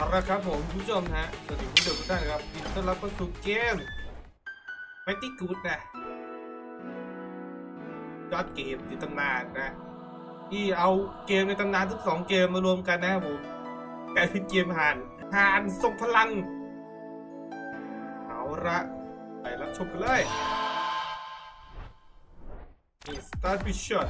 เอาละครับผมผู้ชมฮะสวัสดีคุณผู้ชมทุกท่านครับยินดีต้อนรับเข้าสู่เกมไมตี้กูดนะยอดเกมในตำนานนะ ที่เอาเกมในตำนานทั้งสองเกมมารวมกันนะครับผมกลายเป็นเกมหานหานทรงพลัง เอาละไปรับชมกันเลยนี่ Start with shot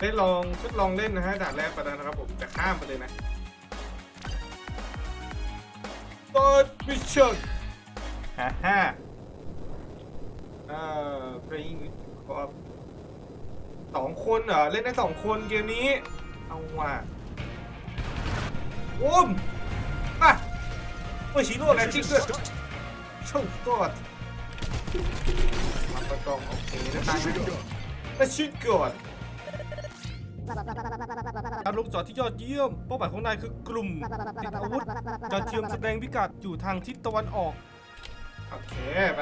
ได้ลองทดลองเล่นนะฮะด่านแรกไปแล้วนะครับผมจะข้ามไปเลยนะ Start with shot ฮ่าฮ่าอ่า playing with co-op สองคนเหรอ เล่นได้สองคนเกมนี้ เอาว่ะโอ้มมาโอ้ยชิโร่แรงจริงด้วยช่างกอดมาประกองโอเคนะตายแล้วชิดก่อน การลงจอดที่ยอดเยี่ยม เป้าหมายของนายคือกลุ่มติดอาวุธจอดเทียมแสดงพิกัดอยู่ทางทิศตะวันออก โอเคไป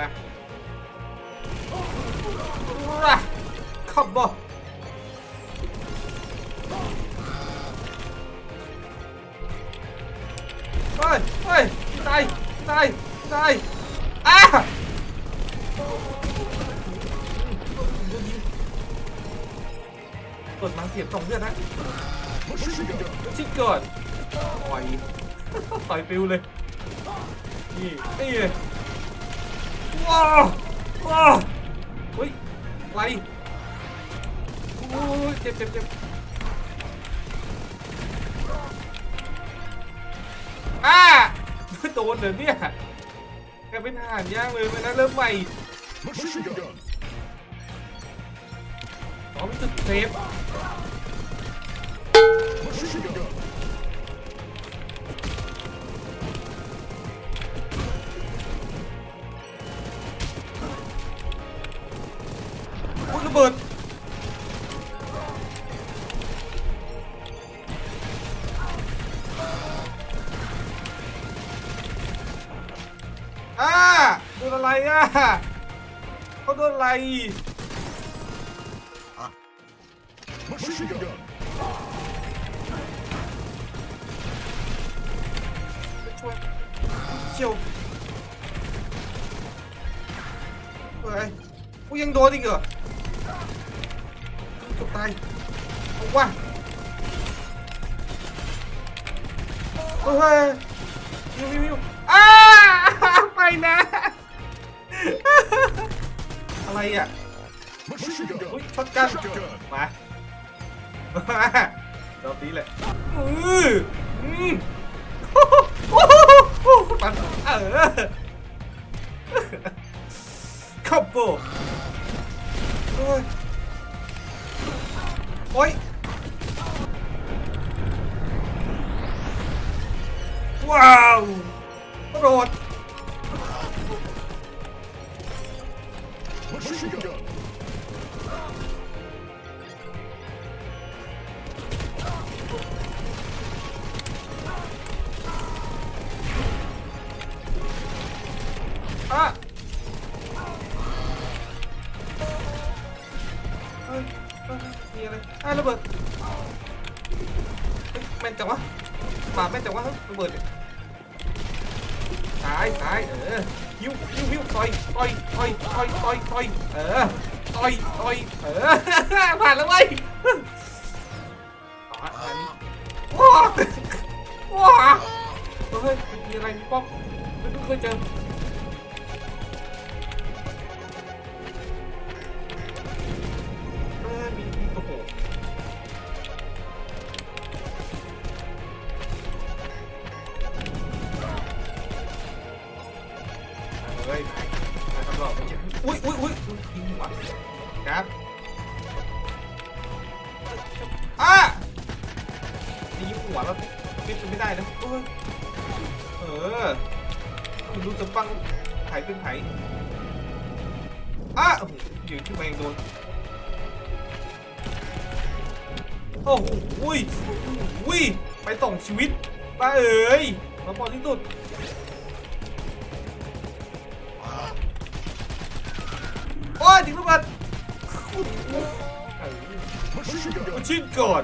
ขับบอเฮ้ยเฮ้ยตายตายตายอ้า เปิดมาเสียบสองเลือดนะชิดก่อนต่อยต่อยปิวเลย นี่นี่ว้าวว้าวเฮ้ยไรโอ้ยเจ็บเจ็บเจ็บอ่าโดนเหรอเนี่ยแกเป็นทหารย่างเลยมันนะเริ่มใหม่ Machine gun! สองจุดเซฟ Machine gun! อุ้ยระเบิดอ่าโดนอะไรอะเขาโดนอะไร Machine gun! ช่วยเชี่ยวเฮ้ยกูยังโดนอีกเหรอจบตายเอาว่ะเฮ้ยมิววิวอ้าไป ซ้ายตายตายเออฮิ้วฮิ้วฮิ้วต่อยต่อยต่อยต่อยต่อยต่อยเออต่อยต่อยเออผ่านแล้วเว้ยอ๋ออันนี้ว้าว้าเฮ้ยมีอะไรป๊อกไม่เคยเจอ อุ้ยไปส่งชีวิตป้าเอ๋ยมาพอที่สุดโอ้ยถึงลูกบัดชินก่อน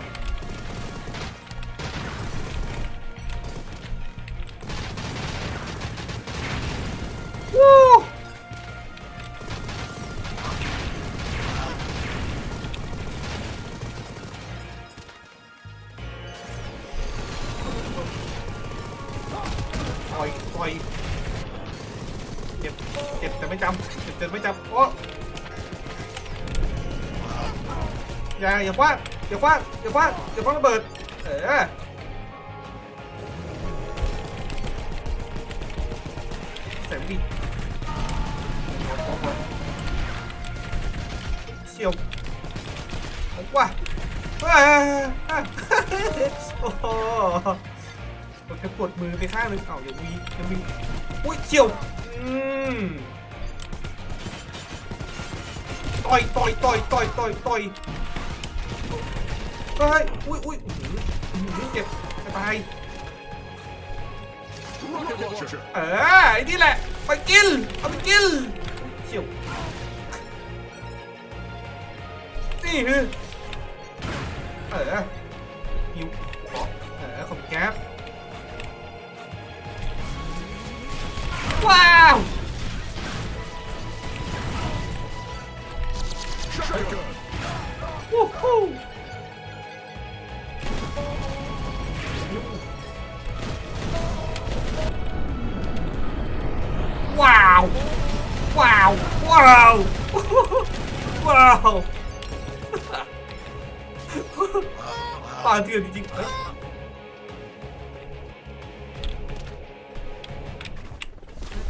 จ็บแต่ไม่จำเจ็บแต่ไม่จำโอ้อย่าอย่าคว้างอย่าคว้างอย่าคว้างอย่าคว้าระเบิด เออใส่ไม่ดีเชี่ยวผมว่าว้าโอ้โหผมจะกดมือไปข้างนึงเอ้าอย่ามีอย่ามีอุ้ยเชี่ยวอืม ต่อยต่อยต่อยต่อยต่อยต่อยเฮ้ยอุ้ยอุ้ยเจ็บจะตายเออไอ้นี่แหละ ไปกิน เอาไปกินเชี่ยวนี่คือเออหิวขอเออขอบคุณครับว้าว ว้าว ว้าว ว้าว ว้าวปาเถื่อนจริงๆเ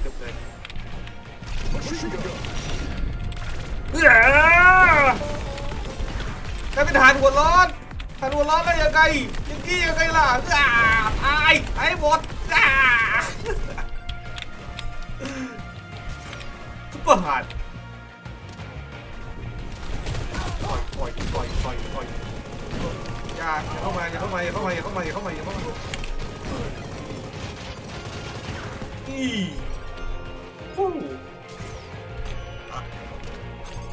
กือบเลยเฮ้ย กลายเป็นทหารหัวร้อนทหารหัวร้อนได้ยังไงยังกี้ยังไงล่ะอ้าตายไอ้หมดอ้าซุปเปอร์ฮาร์ดปล่อยปล่อยปล่อยปล่อยปล่อยอย่าอย่าเข้ามาอย่าเข้ามาอย่าเข้ามาอย่าเข้ามาอย่าเข้ามาอย่าเข้ามาอีฮู้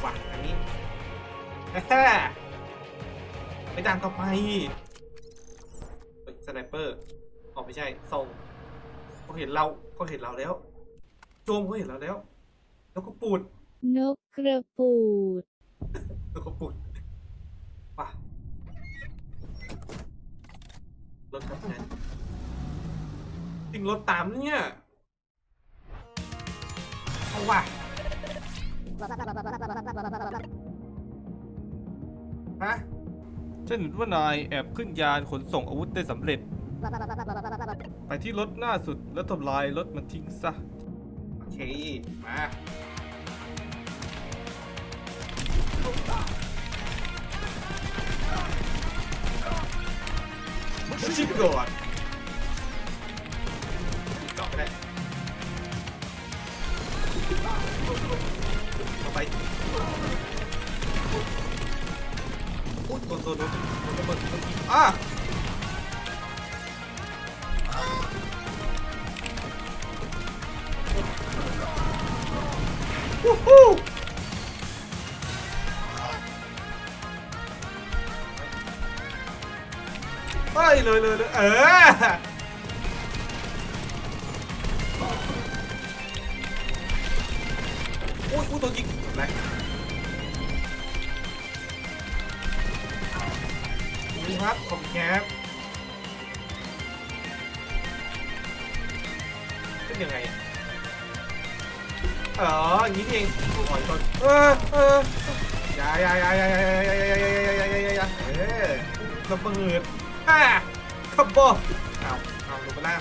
ว่ะอันนี้ฮ่ ไปด่านต่อไปเฮ้ยสไนเปอร์ออกไม่ใช่ส่งเขาเห็นเราเขาเห็นเราแล้วโจมเขาเห็นเราแล้วแล้วก็ปูดนกกระปูดแล้วก็ปูดป่ะรถครับงั้นจริงรถตามเนี่ยเอาว่ะฮะ ฉันเห็นว่านายแอบขึ้นยานขนส่งอาวุธได้สำเร็จ ไปที่รถหน้าสุดแล้วทำลายรถมันทิ้งซะ โอเค มา ชิปก่อนเกาะไปได้เอไป muito gostoso. Ah! Uhul! Ai, não, não, não. Ah! เป็นยังไงอ๋ออย่างนี้เองปล่อยก่อนเออเออย่าย่าย่าย่ายาย่ายาย่ายาย่ายาย่ายาเออระเบิดฮ่าขับบอเอาเอาลงไปล่าง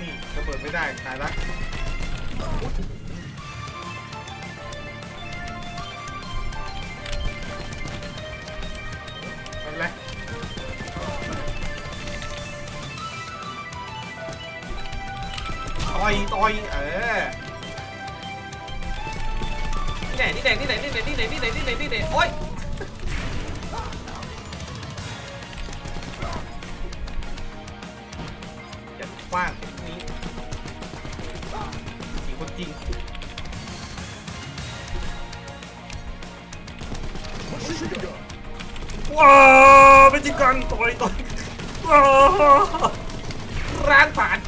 นี่ระเบิดไม่ได้ตายละ อยต่อยเออนี่ไหนนี่ไหนนี่ไหนนี่ไหนนี่ไหนนี่ไหนนี่ไหนนี่ไหนโอ๊ยย่าคว้างนี้จริงคนจริงว้าวเป็นจิกันต่อยต่อยว้าวร้านผ่าน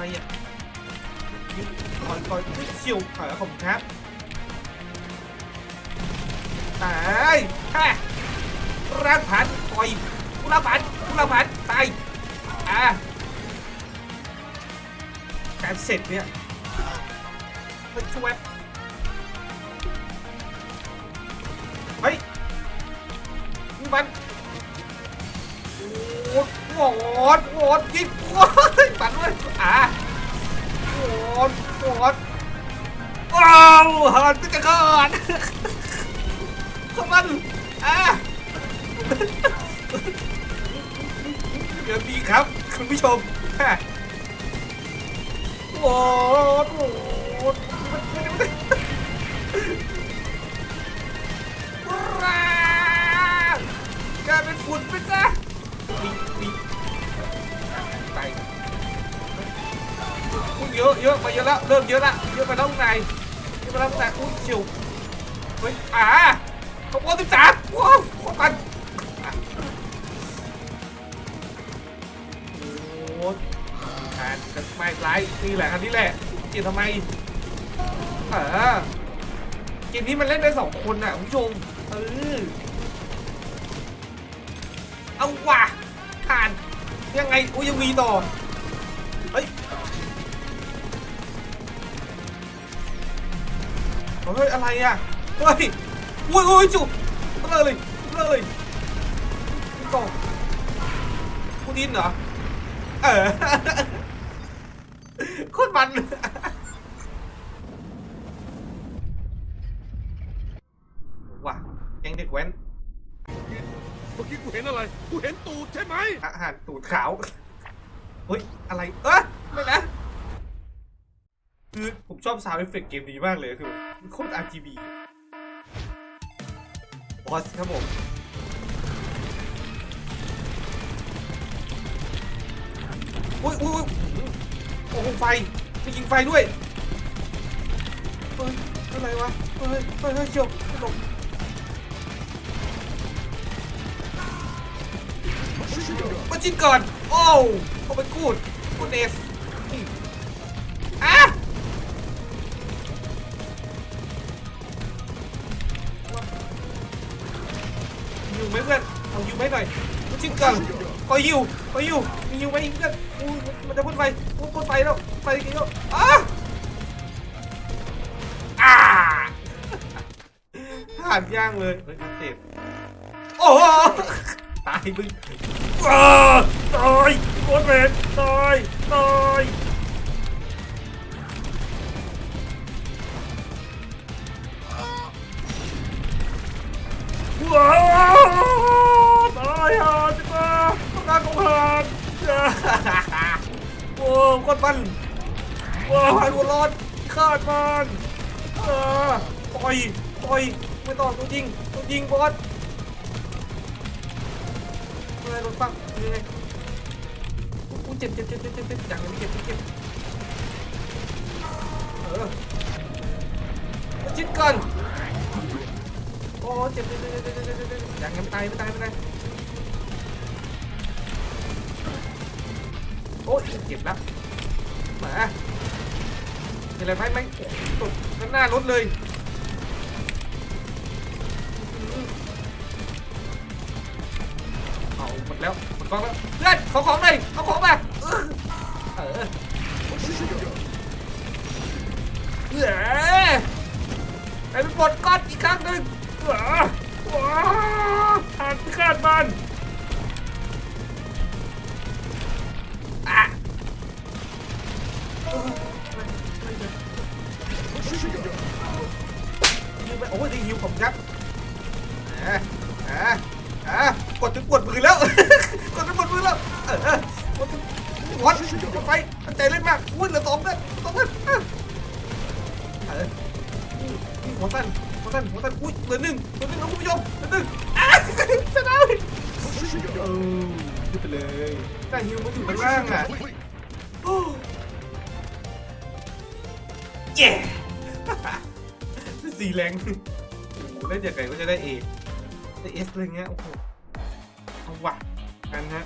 ไรอะต่อยต่อยเชี่ยวขาผมครับตายฮะร่างผันต่อยร่างผันร่างผันตายอะการเสร็จเนี่ยมันช่วยเฮ้ยมันโอ้ โหดโหดยิงโอ้ยปัดเลยอะโหดโหดว้าวหันจะขาดขมันอะเดี๋ยวดีครับ คุณผู้ชมโหดโหดว้าวกลายเป็นฝุ่นไปซะ อุ้ยเยอะเยอะไปเยอะแล้วเริ่มเยอะละเยอะไปแล้วข้างในเยอะไปแล้วข้างในอุ้ยเฉียวเฮ้ยอ่าขบวนสิบสามว้าวขอกันอะโอ้ทานกันไม่ไล่นี่แหละอันนี้แหละเกมทำไมเออเกมนี้มันเล่นได้สองคนน่ะคุณผู้ชมเออเอาว่ะผ่านยังไงโอ้ยยังมีต่อ เฮ้ยอะไรอะเฮ้ยโอ้ยโอ้ยจุเลิกเลยเลิกเลยนี่ต่อคุณดินเหรอเออโคตรมันว่ะยังเด็กแว้นเมื่อกี้กูเห็นอะไร กูเห็นตูดใช่ไหมอาหารตูดขาวเฮ้ยอะไร เอ้ยไม่นะ คือผมชอบซาวด์เอฟเฟกต์เกมนี้มากเลยคือโคตร RGB บอสครับผมโอ้ยอุ้ยอุ้ยโอ้โหไฟจะยิงไฟด้วยเฮ้ยอะไรวะเฮ้ยเฮ้ยเฮ้ยเชียวหลบมาจินก่อน โอ้วเอาไปกูดกูดเอส ไหมเพื่อนเอาอยู่ไหมหน่อยมาจินก่อนขออยู่ขออยู่มีอยู่ไหมเพื่อนอู้มันจะพ่นไฟอู้พ่นไฟแล้วไฟกี่แล้วอะอ่าผ่านย่างเลยเฮ้ยอัปเดตโอ้โหตายมึงอ้าตายโคตรเป็นตายตายว้าว ต้องการของหานโอ้โคตรมันว้าวไอ้หัวร้อนฆ่ามันเออปล่อยปล่อยไม่ต้องตัวยิงตัวยิงบอสอะไรรถฟังยังไงกูเจ็บเจ็บเจ็บเจ็บเจ็บเจ็บอย่างนี้เจ็บเจ็บเออมาชิดก่อนโอ้เจ็บเจ็บเจ็บเจ็บเจ็บเจ็บเจ็บอย่างนี้ไม่ตายไม่ตายไม่ตาย อ้ยเจ็บแล้วมาเป็นอะไรไหมไหมตกด้านหน้ารถเลยเอาหมดแล้วหมดกองแล้วเพื่อนขอของหน่อยเอาของมาเออเออไอ้เป็นบทก้อนอีกครั้งหนึ่งเออว้าวผ่านพิฆาตมัน ไปโอ้ยได้ยิวผมครับอะอะอะกดถึงปวดมือแล้ว กดถึงปวดมือแล้วเออกดถึงวัดกดไปตั้งใจเล่นมากอุ้ยเหลือสองเด้อสองเด้ออะเออนี่หัวสั้นหัวสั้นหัวสั้นอุ้ยเหลือหนึ่งเหลือหนึ่งนะคุณผู้ชมเหลือหนึ่งอะชนะเลย Machine เอ gun. อขึ้นไปเลยได้ฮิวมาถึงข้างล่างอะ Complete. โอ้เย้สี่แรงโอ้โห เล่นอย่างไงก็จะได้เอได้เอสอะไรเงี้ยโอ้โหเอาว่ะกันฮะ